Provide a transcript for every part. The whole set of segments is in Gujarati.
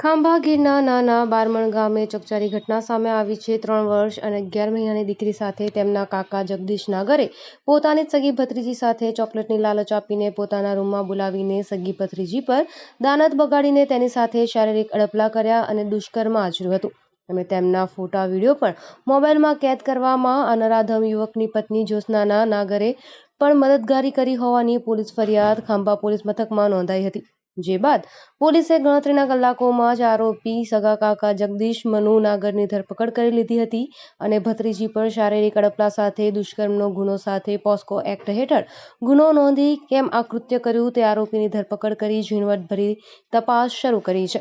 ખાંભા ગીરના નાના બારમણ ગામે ચકચારી ઘટના સામે આવી છે. ત્રણ વર્ષ અને અગિયાર મહિનાની દીકરી સાથે તેમના કાકા જગદીશ નાગરે પોતાની સગી ભત્રીજી સાથે ચોકલેટની લાલચ આપીને પોતાના રૂમમાં બોલાવીને સગી ભત્રીજી પર દાનત બગાડીને તેની સાથે શારીરિક અડપલા કર્યા અને દુષ્કર્મ આચર્યું હતું. અને તેમના ફોટા, વીડિયો પણ મોબાઈલમાં કેદ કરવામાં અનરાધમ યુવકની પત્ની જ્યોત્સનાના નાગરે પણ મદદગારી કરી હોવાની પોલીસ ફરિયાદ ખાંભા પોલીસ મથકમાં નોંધાઈ હતી. જે બાદ પોલીસે ગણતરીના કલાકોમાં જ આરોપી સગા કાકા જગદીશ મનુ નાગરની ધરપકડ કરી લીધી હતી અને ભત્રીજી પર શારીરિક અડપલા સાથે દુષ્કર્મનો ગુનો સાથે પોસ્કો એક્ટ હેઠળ ગુનો નોંધી કેમ આ કૃત્ય કર્યું તે આરોપીની ધરપકડ કરી ઝીણવટભરી તપાસ શરૂ કરી છે.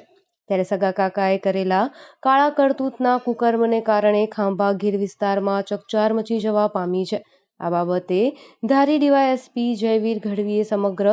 ત્યારે સગા કાકાએ કરેલા કાળા કરતૂતના કુકર્મને કારણે ખાંભા ગીર વિસ્તારમાં ચકચાર મચી જવા પામી છે. આ બાબતે ધારી ડીવાયએસપી જયવીર ગઢવીએ સમગ્ર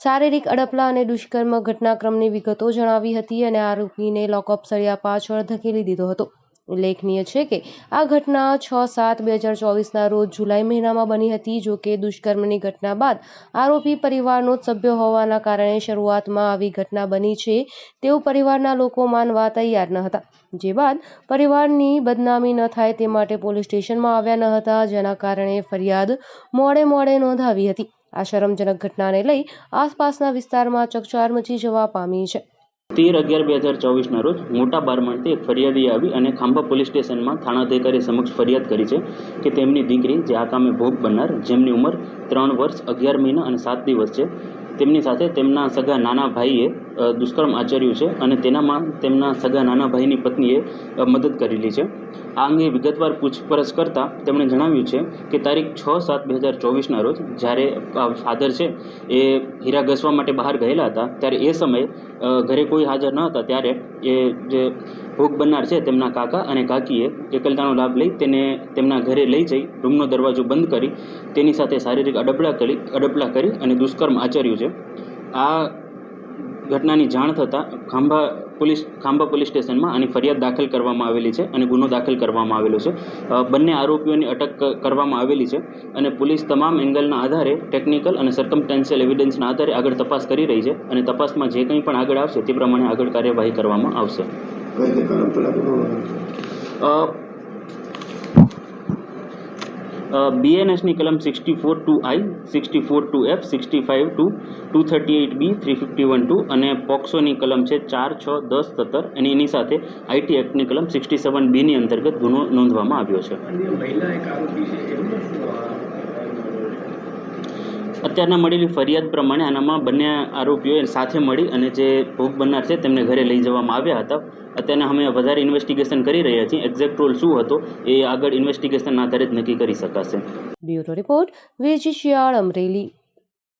શારીરિક અડપલા અને દુષ્કર્મ ઘટનાક્રમની વિગતો જણાવી હતી અને આરોપીને લોકઅપ સળિયા પાછળ ધકેલી દીધો હતો. ઉલ્લેખનીય છે કે આ ઘટના છ સાત બે હજાર ચોવીસના રોજ જુલાઈ મહિનામાં બની હતી, જો કે દુષ્કર્મની ઘટના બાદ આરોપી પરિવારનો જ સભ્ય હોવાના કારણે શરૂઆતમાં આવી ઘટના બની છે. તેવું પરિવારના લોકો માનવા તૈયાર ન હતા. જે બાદ પરિવારની બદનામી ન થાય તે માટે પોલીસ સ્ટેશનમાં આવ્યા ન હતા, જેના કારણે ફરિયાદ મોડે મોડે નોંધાવી હતી. આ શરમજનક ઘટનાને લઈ આસપાસના વિસ્તારમાં ચકચાર મચી જવા પામી છે. તેર અગિયાર બે હજાર ચોવીસના રોજ મોટા બારમણથી એક ફરિયાદી આવી અને ખાંભા પોલીસ સ્ટેશનમાં થાણાધિકારી સમક્ષ ફરિયાદ કરી છે કે તેમની દીકરી, જે આ કામે ભોગ બનનાર, જેમની ઉંમર ત્રણ વર્ષ, અગિયાર મહિના અને સાત દિવસ છે, તેમની સાથે તેમના સગા નાના ભાઈએ દુષ્કર્મ આચર્યું છે અને તેનામાં તેમના સગા નાના ભાઈની પત્નીએ મદદ કરેલી છે. આ અંગે વિગતવાર પૂછપરછ કરતાં તેમણે જણાવ્યું છે કે તારીખ છ સાત બે હજાર ચોવીસના રોજ જ્યારે ફાધર છે, એ હીરા ઘસવા માટે બહાર ગયેલા હતા, ત્યારે એ સમયે ઘરે કોઈ હાજર ન હતા, ત્યારે એ જે ભોગ બનનાર છે તેમના કાકા અને કાકીએ એકલતાનો લાભ લઈ તેને તેમના ઘરે લઈ જઈ, રૂમનો દરવાજો બંધ કરી, તેની સાથે શારીરિક અડબડા કરી, અડપલા કરી અને દુષ્કર્મ આચર્યું છે. આ ઘટનાની જાણ થતાં ખાંભા પોલીસ ખાંભા પોલીસ સ્ટેશનમાં આની ફરિયાદ દાખલ કરવામાં આવેલી છે અને ગુનો દાખલ કરવામાં આવેલો છે. બંને આરોપીઓની અટક કરવામાં આવેલી છે અને પોલીસ તમામ એંગલના આધારે ટેકનિકલ અને સર્કમટેન્શિયલ એવિડન્સના આધારે આગળ તપાસ કરી રહી છે અને તપાસમાં જે કંઈ પણ આગળ આવશે તે પ્રમાણે આગળ કાર્યવાહી કરવામાં આવશે કઈ કઈ કલમ પેલા ગુનો અ, અ, બીએનએસની કલમ sixty four two I sixty four two F sixty five two two thirty eight B three fifty one two અને પોક્સોની કલમ છે ચાર, છ, દસ, સત્તર અને એની સાથે આઈટી એક્ટની કલમ સિક્સટી સેવન બીની અંતર્ગત ગુનો નોંધવામાં આવ્યો છે અન્ય મહિલા એક આરોપી છે એમનું શું આ અત્યારના મળેલી ફરિયાદ પ્રમાણે આનામાં બંને આરોપીઓએ સાથે મળી અને જે ભોગ બનનાર છે તેમને ઘરે લઈ જવામાં આવ્યા હતા. અત્યારના અમે વધારે ઇન્વેસ્ટિગેશન કરી રહ્યા છીએ. એક્ઝેક્ટ રોલ શું હતો એ આગળ ઇન્વેસ્ટિગેશનના આધારે જ નક્કી કરી શકાશે. Bureau report Veji Shiyal, Amreli.